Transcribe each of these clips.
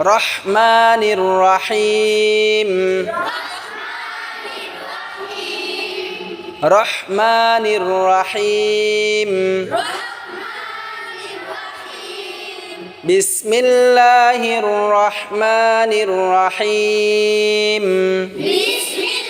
رحمن الرحيم رحمن الرحيم بسم الله الرحمن الرحيم بسم الله.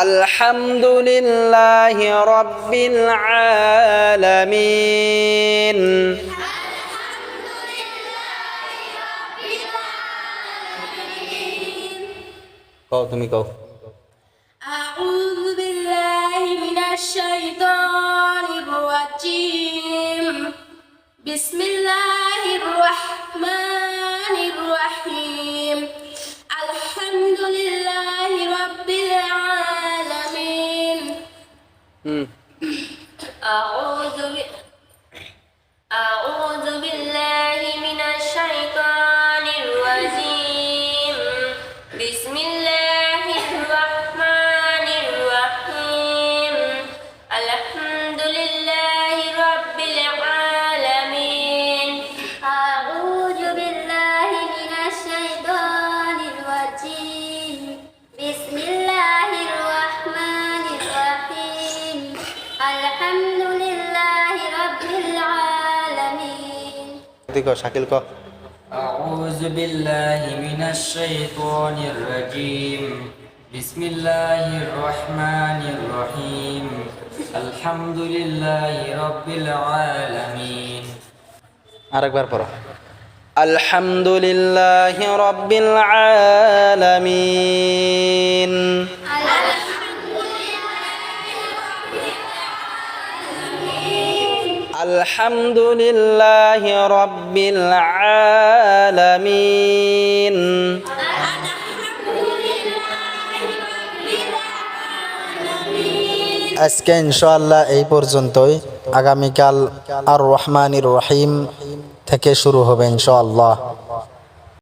আলহামদুলিল্লাহ রব্বিল আলামিন। কও তুমি কও। আউযু বিল্লাহি মিনাশ শাইতানির রাজিম। বিসমিল্লাহ Mm. العالمين দেখো শাকিল কও أعوذ بالله من الشيطان الرجيم بسم الله الرحمن الرحيم الحمد لله رب العالمين আরেকবার পড়ো الحمد لله رب আলহামদুলিল্লাহ রব্বিল আলামিন। আজকে ইনশাল্লাহ এই পর্যন্তই। আগামীকাল আর রহমানির রহিম থেকে শুরু হবে ইনশাআল্লাহ।